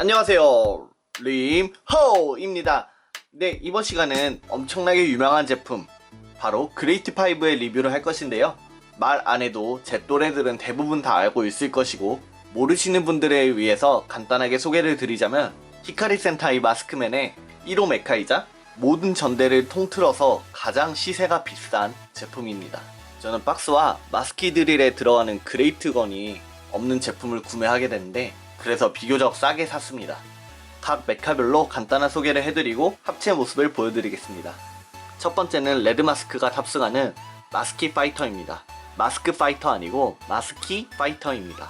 안녕하세요. 림호입니다. 네, 이번 시간은 엄청나게 유명한 제품, 바로 그레이트5의 리뷰를 할 것인데요. 말 안 해도 제 또래들은 대부분 다 알고 있을 것이고, 모르시는 분들에 위해서 간단하게 소개를 드리자면, 히카리 센타이 마스크맨의 1호 메카이자 모든 전대를 통틀어서 가장 시세가 비싼 제품입니다. 저는 박스와 마스키 드릴에 들어가는 그레이트건이 없는 제품을 구매하게 됐는데 그래서 비교적 싸게 샀습니다. 각 메카별로 간단한 소개를 해드리고 합체 모습을 보여드리겠습니다. 첫 번째는 레드 마스크가 탑승하는 마스키 파이터입니다. 마스크 파이터 아니고 마스키 파이터입니다.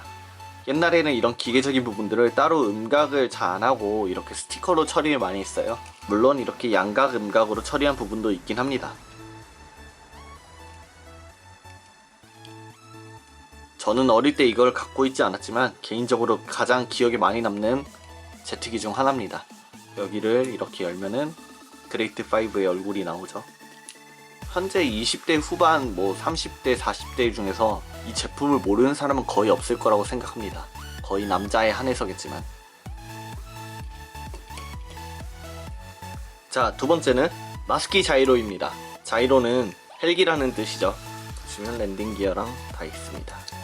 옛날에는 이런 기계적인 부분들을 따로 음각을 잘 안 하고 이렇게 스티커로 처리를 많이 했어요. 물론 이렇게 양각 음각으로 처리한 부분도 있긴 합니다. 저는 어릴 때 이걸 갖고 있지 않았지만 개인적으로 가장 기억에 많이 남는 제트기 중 하나입니다. 여기를 이렇게 열면은 그레이트 5의 얼굴이 나오죠. 현재 20대 후반, 뭐 30대, 40대 중에서 이 제품을 모르는 사람은 거의 없을 거라고 생각합니다. 거의 남자에 한해서겠지만. 자, 두 번째는 마스키 자이로입니다. 자이로는 헬기라는 뜻이죠. 보시면 랜딩 기어랑 다 있습니다.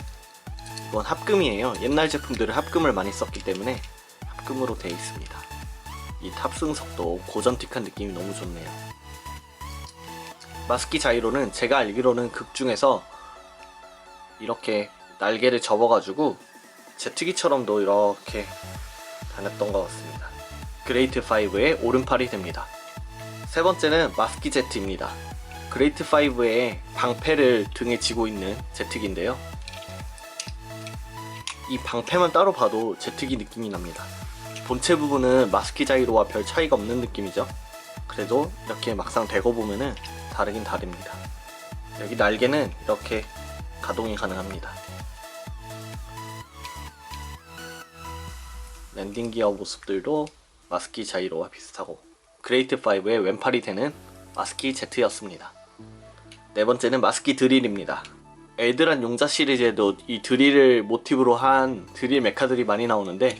이건 합금이에요. 옛날 제품들은 합금을 많이 썼기 때문에 합금으로 되어 있습니다. 이 탑승 속도 고전틱한 느낌이 너무 좋네요. 마스키 자이로는 제가 알기로는 극 중에서 이렇게 날개를 접어가지고 제트기처럼도 이렇게 다녔던 것 같습니다. 그레이트 5의 오른팔이 됩니다. 세 번째는 마스키 제트입니다. 그레이트 5의 방패를 등에 지고 있는 제트기인데요. 이 방패만 따로 봐도 제트기 느낌이 납니다. 본체 부분은 마스키 자이로와 별 차이가 없는 느낌이죠. 그래도 이렇게 막상 대고 보면은 다르긴 다릅니다. 여기 날개는 이렇게 가동이 가능합니다. 랜딩 기어 모습들도 마스키 자이로와 비슷하고 그레이트 5의 왼팔이 되는 마스키 제트였습니다. 네 번째는 마스키 드릴입니다. 엘드란 용자 시리즈에도 이 드릴을 모티브로 한 드릴 메카들이 많이 나오는데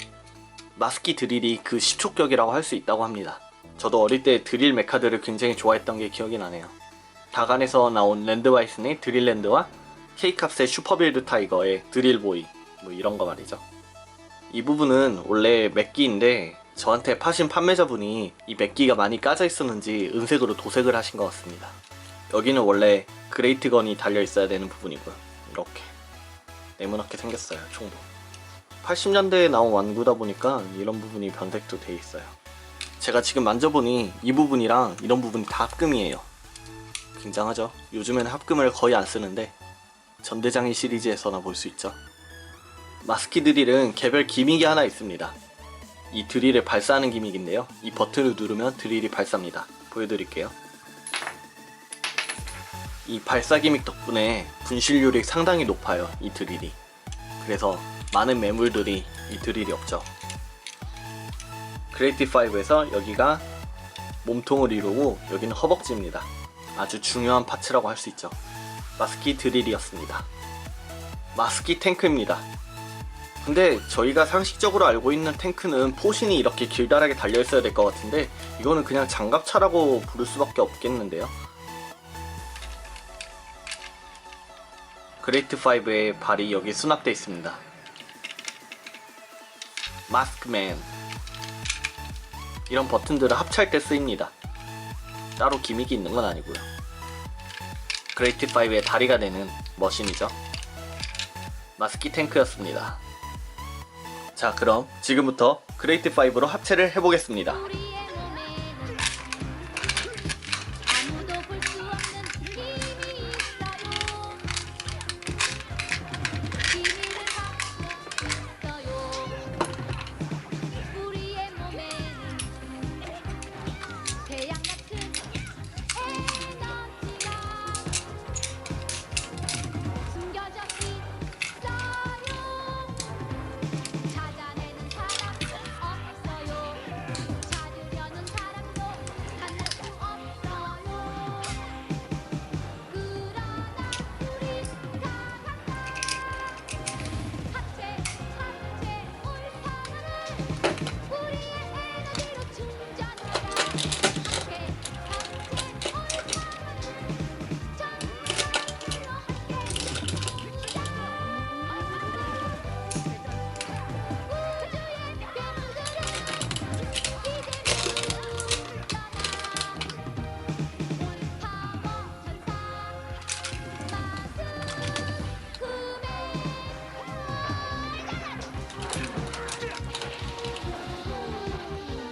마스키 드릴이 그 10촉격이라고 할 수 있다고 합니다. 저도 어릴 때 드릴 메카들을 굉장히 좋아했던 게 기억이 나네요. 다간에서 나온 랜드와이슨의 드릴랜드와 케이캅스의 슈퍼빌드 타이거의 드릴보이 뭐 이런 거 말이죠. 이 부분은 원래 맥기인데 저한테 파신 판매자분이 이 맥기가 많이 까져 있었는지 은색으로 도색을 하신 것 같습니다. 여기는 원래 그레이트건이 달려 있어야 되는 부분이고요. 이렇게 네모나게 생겼어요. 총도. 80년대에 나온 완구다 보니까 이런 부분이 변색도 돼 있어요. 제가 지금 만져보니 이 부분이랑 이런 부분이 다 합금이에요. 굉장하죠? 요즘에는 합금을 거의 안 쓰는데 전대장이 시리즈에서나 볼 수 있죠. 마스키 드릴은 개별 기믹이 하나 있습니다. 이 드릴을 발사하는 기믹인데요. 이 버튼을 누르면 드릴이 발사합니다. 보여드릴게요. 이 발사 기믹 덕분에 분실률이 상당히 높아요. 이 드릴이. 그래서 많은 매물들이 이 드릴이 없죠. 그레이티 5에서 여기가 몸통을 이루고 여기는 허벅지입니다. 아주 중요한 파츠라고 할 수 있죠. 마스키 드릴이었습니다. 마스키 탱크입니다. 근데 저희가 상식적으로 알고 있는 탱크는 포신이 이렇게 길다랗게 달려 있어야 될 것 같은데 이거는 그냥 장갑차라고 부를 수밖에 없겠는데요. 그레이트 5의 발이 여기 수납되어 있습니다. 마스크맨 이런 버튼들은 합체할 때 쓰입니다. 따로 기믹이 있는 건 아니고요. 그레이트 5의 다리가 되는 머신이죠. 마스키 탱크였습니다. 자, 그럼 지금부터 그레이트 5로 합체를 해보겠습니다.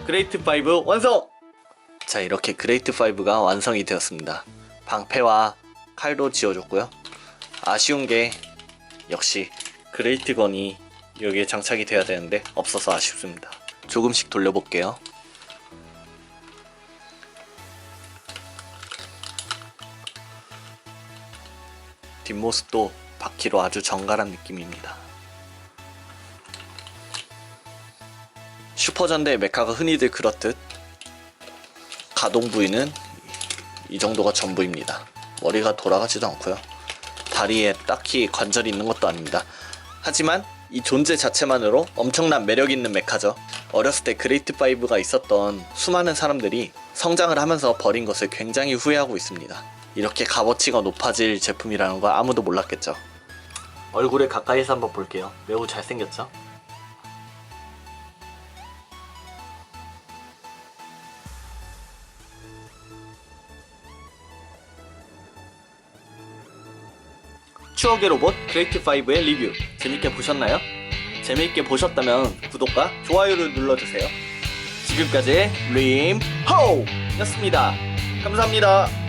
그레이트 5 완성! 자 이렇게 그레이트 5가 완성이 되었습니다. 방패와 칼도 지어줬고요. 아쉬운 게 역시 그레이트 건이 여기에 장착이 돼야 되는데 없어서 아쉽습니다. 조금씩 돌려볼게요. 뒷모습도 바퀴로 아주 정갈한 느낌입니다. 슈퍼전대 메카가 흔히들 그렇듯 가동 부위는 이 정도가 전부입니다. 머리가 돌아가지도 않고요. 다리에 딱히 관절이 있는 것도 아닙니다. 하지만 이 존재 자체만으로 엄청난 매력 있는 메카죠. 어렸을 때 그레이트 5가 있었던 수많은 사람들이 성장을 하면서 버린 것을 굉장히 후회하고 있습니다. 이렇게 값어치가 높아질 제품이라는 걸 아무도 몰랐겠죠. 얼굴에 가까이서 한번 볼게요. 매우 잘생겼죠? 추억의 로봇 그레이트5의 리뷰 재밌게 보셨나요? 재밌게 보셨다면 구독과 좋아요를 눌러주세요. 지금까지 림호 였습니다. 감사합니다.